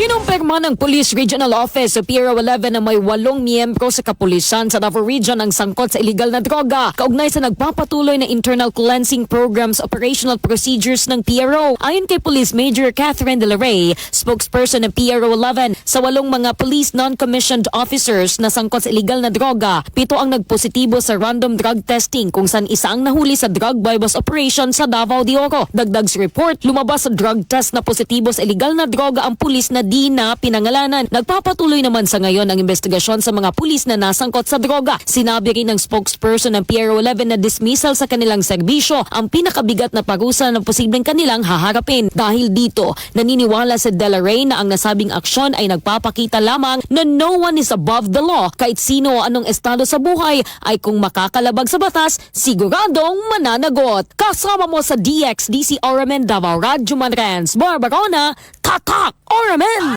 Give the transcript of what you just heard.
Kinumpirma ng Police Regional Office sa Piero 11 na may walong miyembro sa kapulisan sa Davao Region ang sangkot sa illegal na droga kaugnay sa nagpapatuloy na internal cleansing programs operational procedures ng PRO. Ayon kay Police Major Catherine De La Rey, spokesperson ng PRO 11, sa walong mga police non-commissioned officers na sangkot sa illegal na droga, pito ang nagpositibo sa random drug testing kung saan isa ang nahuli sa drug bypass operation sa Davao de Oro. Dagdag sa report, lumabas sa drug test na positibo sa illegal na droga ang pulis na di na pinangalanan. Nagpapatuloy naman sa ngayon ang investigasyon sa mga pulis na nasangkot sa droga. Sinabi rin ng spokesperson ng PRO 11 na dismissal sa kanilang serbisyo ang pinakabigat na parusa na posibleng kanilang haharapin. Dahil dito, naniniwala si Dela Rey na ang nasabing aksyon ay nagpapakita lamang na no one is above the law kahit sino anong estado sa buhay ay kung makakalabag sa batas, siguradong mananagot. Kasama mo sa DX DC Oramen Davao Radyo Manrens, Barbarona, cock, cock, man.